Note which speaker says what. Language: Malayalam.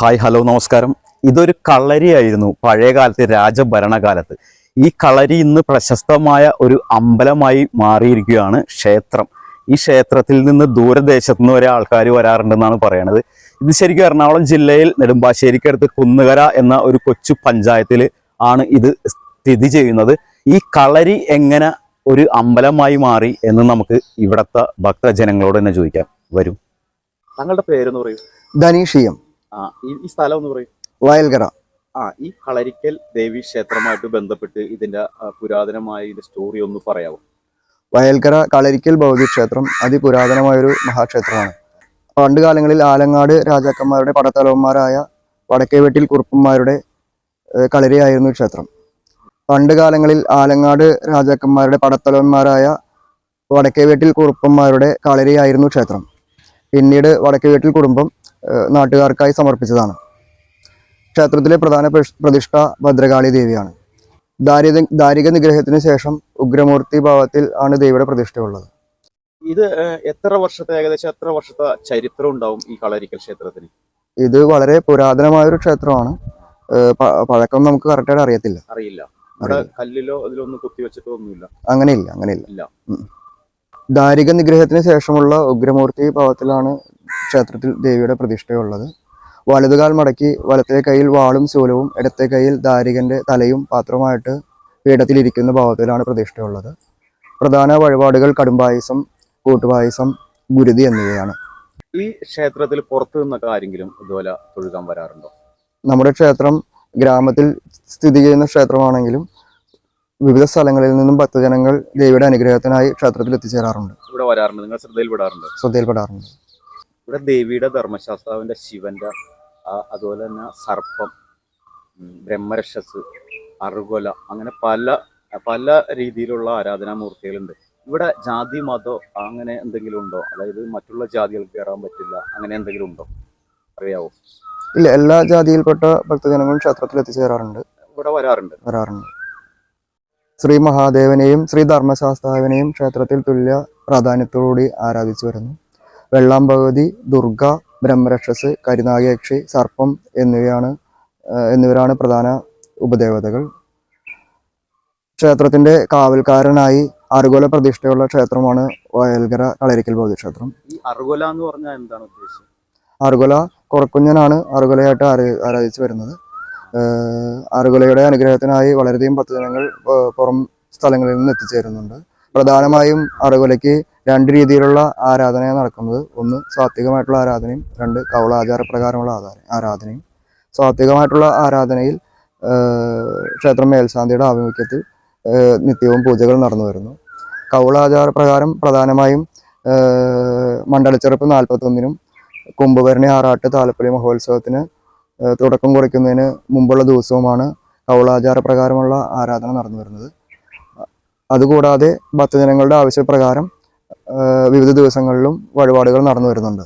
Speaker 1: ഹായ് ഹലോ നമസ്കാരം. ഇതൊരു കളരിയായിരുന്നു പഴയ കാലത്ത് രാജഭരണകാലത്ത്. ഈ കളരി ഇന്ന് പ്രശസ്തമായ ഒരു അമ്പലമായി മാറിയിരിക്കുകയാണ് ക്ഷേത്രം. ഈ ക്ഷേത്രത്തിൽ നിന്ന് ദൂരദേശത്തു നിന്ന് വരെ ആൾക്കാർ വരാറുണ്ടെന്നാണ് പറയണത്. ഇത് ശരിക്കും എറണാകുളം ജില്ലയിൽ നെടുമ്പാശ്ശേരിക്കടുത്ത് കുന്നുകര എന്ന ഒരു കൊച്ചു പഞ്ചായത്തിൽ ആണ് ഇത് സ്ഥിതി ചെയ്യുന്നത്. ഈ കളരി എങ്ങനെ ഒരു അമ്പലമായി മാറി എന്ന് നമുക്ക് ഇവിടുത്തെ ഭക്തജനങ്ങളോട് തന്നെ ചോദിക്കാം. വരും. താങ്കളുടെ പേരെന്ന് പറയൂ.
Speaker 2: ധനീഷിയം
Speaker 1: ആ ഈ സ്ഥലം ഒന്ന് പറയും.
Speaker 2: വയൽകര.
Speaker 1: ആ ഈ കളരിക്കൽ ദേവി ക്ഷേത്രമായിട്ട് ബന്ധപ്പെട്ട് ഇതിന്റെ പുരാതനമായ ഇതിന്റെ സ്റ്റോറി ഒന്ന് പറയാമോ
Speaker 2: വയൽക്കര കളരിക്കൽ ഭൗതി ക്ഷേത്രം അതിപുരാതനമായൊരു മഹാക്ഷേത്രമാണ്. പണ്ട് കാലങ്ങളിൽ ആലങ്ങാട് രാജാക്കന്മാരുടെ പടത്തലവന്മാരായ വടക്കേവെട്ടിൽ കുറുപ്പന്മാരുടെ കളരിയായിരുന്നു ക്ഷേത്രം. പണ്ട് കാലങ്ങളിൽ ആലങ്ങാട് രാജാക്കന്മാരുടെ പടത്തലവന്മാരായ വടക്കേവെട്ടിൽ കുറുപ്പന്മാരുടെ കളരിയായിരുന്നു ക്ഷേത്രം. പിന്നീട് വടക്കേവെട്ടിൽ കുടുംബം നാട്ടുകാർക്കായി സമർപ്പിച്ചതാണ്. ക്ഷേത്രത്തിലെ പ്രധാന പ്രതിഷ്ഠ ഭദ്രകാളി ദേവിയാണ്. ദാരിക ദാരിക നിഗ്രഹത്തിന് ശേഷം ഉഗ്രമൂർത്തി ഭാവത്തിൽ ആണ് ദേവിയുടെ പ്രതിഷ്ഠയുള്ളത്.
Speaker 1: ഇത് എത്ര വർഷത്തെ ഏകദേശം എത്ര വർഷത്തെ ചരിത്രം ഉണ്ടാവും ഈ കളരിക്കൽ ക്ഷേത്രത്തിന്?
Speaker 2: ഇത് വളരെ പുരാതനമായ ഒരു ക്ഷേത്രമാണ് പഴക്കം നമുക്ക് കറക്റ്റായിട്ട് അറിയത്തില്ല.
Speaker 1: അറിയില്ല. കല്ലിലോ അതിലൊന്നും കുത്തിവെച്ചിട്ടോ ഒന്നുമില്ല.
Speaker 2: അങ്ങനെയില്ല അങ്ങനെയില്ല. ദാരിക നിഗ്രഹത്തിന് ശേഷമുള്ള ഉഗ്രമൂർത്തി ഭാവത്തിലാണ് ക്ഷേത്രത്തിൽ ദേവിയുടെ പ്രതിഷ്ഠയുള്ളത്. വലതുകാൽ മടക്കി വലത്തെ കയ്യിൽ വാളും ശൂലവും ഇടത്തെ കയ്യിൽ ദാരികന്റെ തലയും പാത്രവുമായിട്ട് പീഠത്തിലിരിക്കുന്ന ഭാവത്തിലാണ് പ്രതിഷ്ഠയുള്ളത്. പ്രധാന വഴിപാടുകൾ കടുംപായസം കൂട്ടുപായസം ഗുരുതി എന്നിവയാണ്.
Speaker 1: ഈ ക്ഷേത്രത്തിൽ പുറത്തു നിന്നൊക്കെ ആരെങ്കിലും ഇതുപോലെ തൊഴുകാൻ വരാറുണ്ടോ?
Speaker 2: നമ്മുടെ ക്ഷേത്രം ഗ്രാമത്തിൽ സ്ഥിതി ചെയ്യുന്ന ക്ഷേത്രമാണെങ്കിലും വിവിധ സ്ഥലങ്ങളിൽ നിന്നും ഭക്തജനങ്ങൾ ദേവിയുടെ അനുഗ്രഹത്തിനായി ക്ഷേത്രത്തിൽ എത്തിച്ചേരാറുണ്ട്.
Speaker 1: ഇവിടെ വരാറുണ്ട്. നിങ്ങൾ ശ്രദ്ധയിൽപ്പെടാറുണ്ട്.
Speaker 2: ശ്രദ്ധയിൽപ്പെടാറുണ്ട്.
Speaker 1: ഇവിടെ ദേവിയുടെ ധർമ്മശാസ്താവിന്റെ ശിവന്റെ അതുപോലെ തന്നെ സർപ്പം ബ്രഹ്മരക്ഷസ് അറുകൊല അങ്ങനെ പല പല രീതിയിലുള്ള ആരാധനാമൂർത്തികളുണ്ട്. ഇവിടെ ജാതി മതം അങ്ങനെ എന്തെങ്കിലും ഉണ്ടോ? അതായത് മറ്റുള്ള ജാതികൾക്ക് കയറാൻ പറ്റില്ല അങ്ങനെ എന്തെങ്കിലും ഉണ്ടോ? അറിയാവോ?
Speaker 2: ഇല്ല എല്ലാ ജാതിയിൽപ്പെട്ട ഭക്തജനങ്ങളും ക്ഷേത്രത്തിൽ എത്തിച്ചേരാറുണ്ട്.
Speaker 1: ഇവിടെ വരാറുണ്ട്.
Speaker 2: വരാറുണ്ട്. ശ്രീ മഹാദേവനെയും ശ്രീ ധർമ്മശാസ്താവിനെയും ക്ഷേത്രത്തിൽ തുല്യ പ്രാധാന്യത്തോടുകൂടി ആരാധിച്ചു വരുന്നു. വെള്ളാം ഭഗവതി ദുർഗ ബ്രഹ്മരക്ഷസ് കരിനാഗയക്ഷി സർപ്പം എന്നിവയാണ് എന്നിവരാണ് പ്രധാന ഉപദേവതകൾ. ക്ഷേത്രത്തിന്റെ കാവൽക്കാരനായി അറുകൊല പ്രതിഷ്ഠയുള്ള ക്ഷേത്രമാണ് വയൽകര കളരിക്കൽ
Speaker 1: ബോധിക്ഷേത്രം. അറുകൊല എന്ന് പറഞ്ഞാൽ എന്താണ് ഉദ്ദേശം?
Speaker 2: അറുകൊല കുറക്കുഞ്ഞനാണ് അറുകൊലയായിട്ട് ആര- ആരാധിച്ചു വരുന്നത്. ഏഹ് അറുകൊലയുടെ അനുഗ്രഹത്തിനായി വളരെയധികം ഭക്തജനങ്ങൾ പുറം സ്ഥലങ്ങളിൽ നിന്ന് എത്തിച്ചേരുന്നുണ്ട്. പ്രധാനമായും അറുകൊലയ്ക്ക് രണ്ട് രീതിയിലുള്ള ആരാധനയാണ് നടക്കുന്നത്. ഒന്ന് സാത്വികമായിട്ടുള്ള ആരാധനയും രണ്ട് കവള ആചാരപ്രകാരമുള്ള ആരാധനയും. സാത്വികമായിട്ടുള്ള ആരാധനയിൽ ക്ഷേത്രം മേൽശാന്തിയുടെ ആഭിമുഖ്യത്തിൽ നിത്യവും പൂജകൾ നടന്നു വരുന്നു. കൗളാചാരപ്രകാരം പ്രധാനമായും ഏഹ് മണ്ഡലച്ചെറുപ്പ് നാൽപ്പത്തൊന്നിനും കുംഭഭരണി ആറാട്ട് താലപ്പൊലി മഹോത്സവത്തിന് തുടക്കം കുറിക്കുന്നതിന് മുമ്പുള്ള ദിവസവുമാണ് കൗളാചാര പ്രകാരമുള്ള ആരാധന നടന്നു വരുന്നത്. അതുകൂടാതെ ഭക്തജനങ്ങളുടെ ആവശ്യപ്രകാരം വിവിധ ദിവസങ്ങളിലും വഴിപാടുകൾ നടന്നു വരുന്നുണ്ട്.